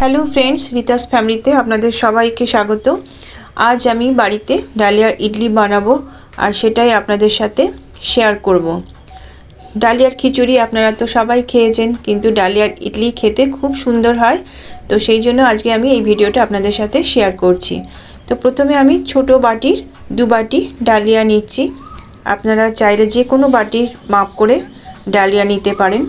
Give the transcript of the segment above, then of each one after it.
Hello friends রিতাস ফ্যামিলিতে আপনাদের সবাইকে স্বাগত। আজ আমি বাড়িতে ডালিয়ার ইডলি বানাবো আর সেটাই আপনাদের সাথে শেয়ার করব। ডালিয়ার খিচুড়ি আপনারা তো সবাই খেয়েছেন, কিন্তু ডালিয়ার ইডলি খেতে খুব সুন্দর হয়। তো সেই জন্য আজকে আমি এই ভিডিওটা আপনাদের সাথে শেয়ার করছি। তো প্রথমে আমি ছোট বাটির দু বাটি ডালিয়া নিচ্ছি। আপনারা চাইলে যে কোনো বাটির মাপ করে ডালিয়া নিতে পারেন।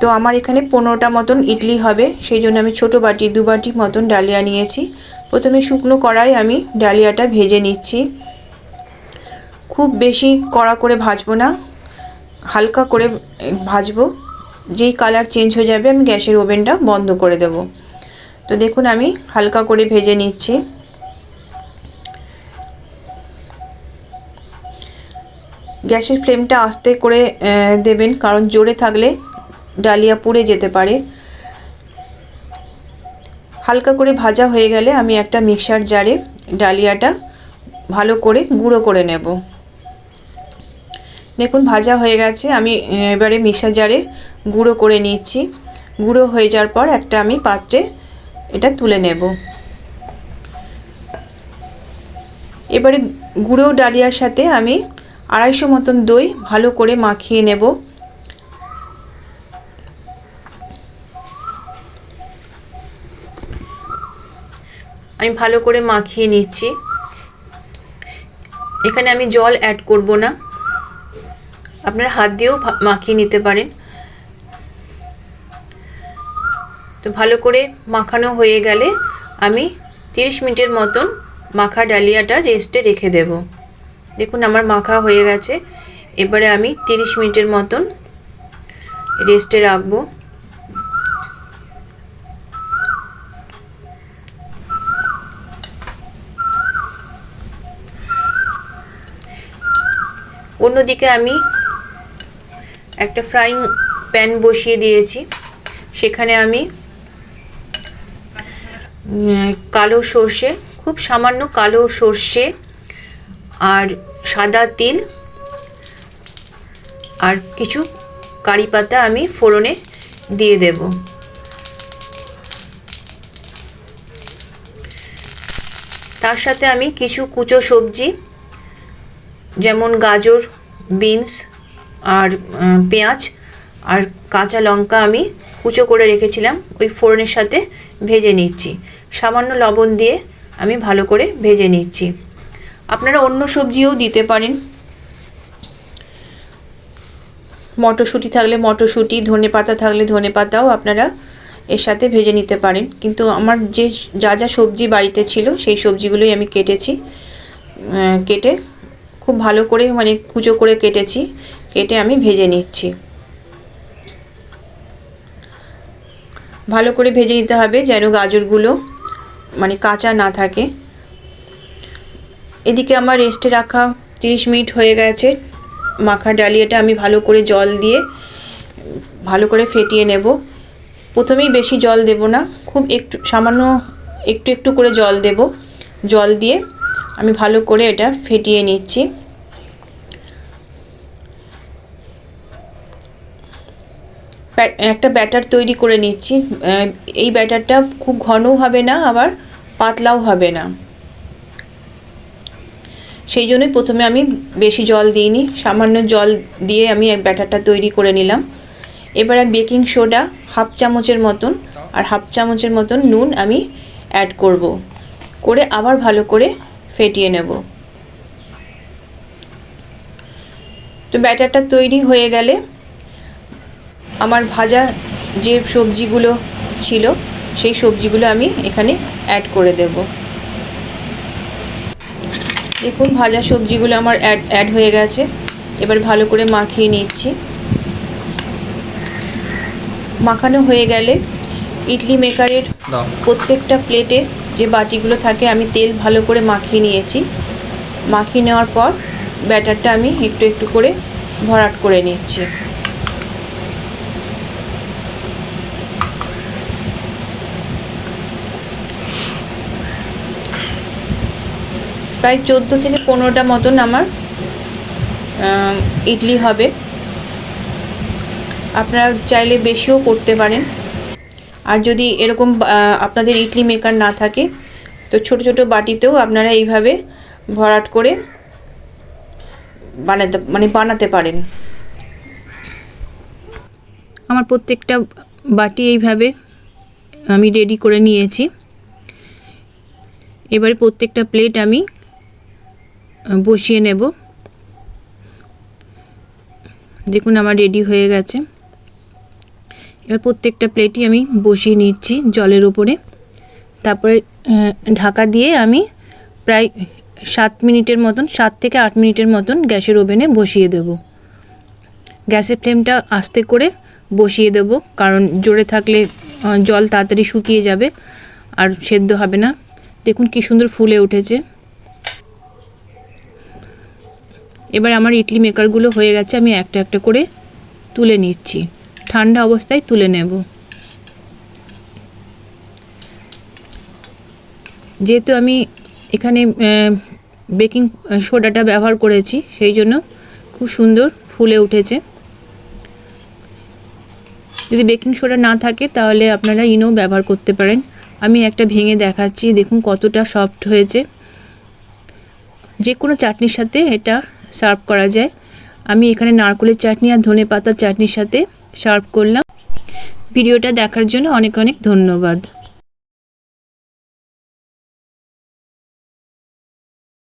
তো আমার এখানে পনেরোটা মতন ইডলি হবে, সেই জন্য আমি ছোটো বাটি, দু বাটি মতন ডালিয়া নিয়েছি। প্রথমে শুকনো কড়াই আমি ডালিয়াটা ভেজে নিচ্ছি। খুব বেশি কড়া করে ভাজবো না, হালকা করে ভাজবো। যেই কালার চেঞ্জ হয়ে যাবে, আমি গ্যাসের ওভেনটা বন্ধ করে দেব। তো দেখুন, আমি হালকা করে ভেজে নিচ্ছি। গ্যাসের ফ্লেমটা আস্তে করে দেবেন, কারণ জোরে থাকলে ডালিয়া পুড়ে যেতে পারে। হালকা করে ভাজা হয়ে গেলে আমি একটা মিক্সার জারে ডালিয়াটা ভালো করে গুঁড়ো করে নেব। দেখুন, ভাজা হয়ে গেছে। আমি এবারে মিক্সার জারে গুঁড়ো করে নিচ্ছি। গুঁড়ো হয়ে যাওয়ার পর একটা আমি পাত্রে এটা তুলে নেব। এবারে গুঁড়ো ডালিয়ার সাথে আমি আড়াইশো মতন দই ভালো করে মাখিয়ে নেব। আমি ভালো করে মাখিয়ে নিচ্ছি। এখানে আমি জল অ্যাড করব না। আপনারা হাত দিয়েও মাখিয়ে নিতে পারেন। তো ভালো করে মাখানো হয়ে গেলে আমি তিরিশ মিনিটের মতন মাখা ডালিয়াটা রেস্টে রেখে দেব। দেখুন আমার মাখা হয়ে গেছে। এবারে আমি তিরিশ মিনিটের মতন রেস্টে রাখব। অন্যদিকে আমি একটা ফ্রাইং প্যান বসিয়ে দিয়েছি। সেখানে আমি কালো সর্ষে, খুব সামান্য কালো সর্ষে আর সাদা তিল আর কিছু কারি পাতা আমি ফোড়নে দিয়ে দেব। তার সাথে আমি কিছু কুচো সবজি যেমন গাজর, বিনস আর পেঁয়াজ আর কাঁচা লঙ্কা আমি কুচো করে রেখেছিলাম, ওই ফোড়নের সাথে ভেজে নিচ্ছি। সামান্য লবণ দিয়ে আমি ভালো করে ভেজে নিচ্ছি। আপনারা অন্য সবজিও দিতে পারেন। মটরশুঁটি থাকলে মটরশুঁটি, ধনে পাতা থাকলে ধনে পাতাও আপনারা এর সাথে ভেজে নিতে পারেন। কিন্তু আমার যে, যা যা সবজি বাড়িতে ছিল, সেই সবজিগুলোই আমি কেটেছি কেটে খুব ভালো করে মানে কুচো করে কেটেছি, কেটে আমি ভেজে নিচ্ছি। ভালো করে ভেজে নিতে হবে যেন গাজরগুলো মানে কাঁচা না থাকে। এদিকে আমার রেস্টে রাখা তিরিশ মিনিট হয়ে গেছে। মাখা ডালিয়াটা আমি ভালো করে জল দিয়ে ভালো করে ফেটিয়ে নেব। প্রথমেই বেশি জল দেব না, খুব একটু সামান্য একটু একটু করে জল দেব। জল দিয়ে আমি ভালো করে এটা ফেটিয়ে নিচ্ছি। একটা ব্যাটার তৈরি করে নিচ্ছি। এই ব্যাটারটা খুব ঘনও হবে না, আবার পাতলাও হবে না। সেই জন্যই প্রথমে আমি বেশি জল দিইনি, সামান্য জল দিয়ে আমি ব্যাটারটা তৈরি করে নিলাম। এবারে বেকিং সোডা হাফ চামচের মতন, আর হাফ চামচের মতন নুন আমি অ্যাড করব। করে আবার ভালো করে ফেটিয়ে নেব। তো ব্যাটারটা তৈরি হয়ে গেলে আমার ভাজা যে সবজিগুলো ছিল সেই সবজিগুলো আমি এখানে অ্যাড করে দেব। দেখুন ভাজা সবজিগুলো আমার অ্যাড অ্যাড হয়ে গেছে। এবার ভালো করে মাখিয়ে নিচ্ছি। মাখানো হয়ে গেলে ইডলি মেকারের প্রত্যেকটা প্লেটে যে বাটিগুলো থাকে আমি তেল ভালো করে মাখিয়ে নিয়েছি। মাখিয়ে নেওয়ার পর ব্যাটারটা আমি একটু একটু করে ভরাট করে নিচ্ছি। প্রায় চোদ্দ থেকে পনেরোটা মতন আমার ইডলি হবে। আপনারা চাইলে বেশিও করতে পারেন। আর যদি এরকম আপনাদের ইডলি মেকার না থাকে, তো ছোট ছোট বাটিতেও আপনারা এইভাবে ভরাট করে বানাতে মানে বানাতে পারেন। আমার প্রত্যেকটা বাটি এইভাবে আমি রেডি করে নিয়েছি। এবারে প্রত্যেকটা প্লেট আমি বসিয়ে নেব। দেখুন, আমার রেডি হয়ে গেছে। এবার প্রত্যেকটা প্লেটই আমি বসিয়ে নিচ্ছি জলের উপরে। তারপরে ঢাকা দিয়ে আমি প্রায় সাত মিনিটের মতন, সাত থেকে আট মিনিটের মতন গ্যাসের ওভেনে বসিয়ে দেব। গ্যাসের ফ্লেমটা আস্তে করে বসিয়ে দেব, কারণ জোরে থাকলে জল তাড়াতাড়ি শুকিয়ে যাবে আর সেদ্ধ হবে না। দেখুন কি সুন্দর ফুলে উঠেছে। এবার আমার ইডলি মেকারগুলো হয়ে গেছে, আমি একটা একটা করে তুলে নিচ্ছি। ঠান্ডা অবস্থায় তুলে নেব। যেহেতু আমি এখানে বেকিং সোডাটা ব্যবহার করেছি, সেই জন্য খুব সুন্দর ফুলে উঠেছে। যদি বেকিং সোডা না থাকে, তাহলে আপনারা ইনো ব্যবহার করতে পারেন। আমি একটা ভেঙে দেখাচ্ছি, দেখুন কতটা সফট হয়েছে। যে কোনো চাটনির সাথে এটা সার্ভ করা যায়। আমি এখানে নারকেলের চাটনি আর ধনে পাতার চাটনির সাথে সার্ভ করলাম। ভিডিওটা দেখার জন্য অনেক অনেক ধন্যবাদ।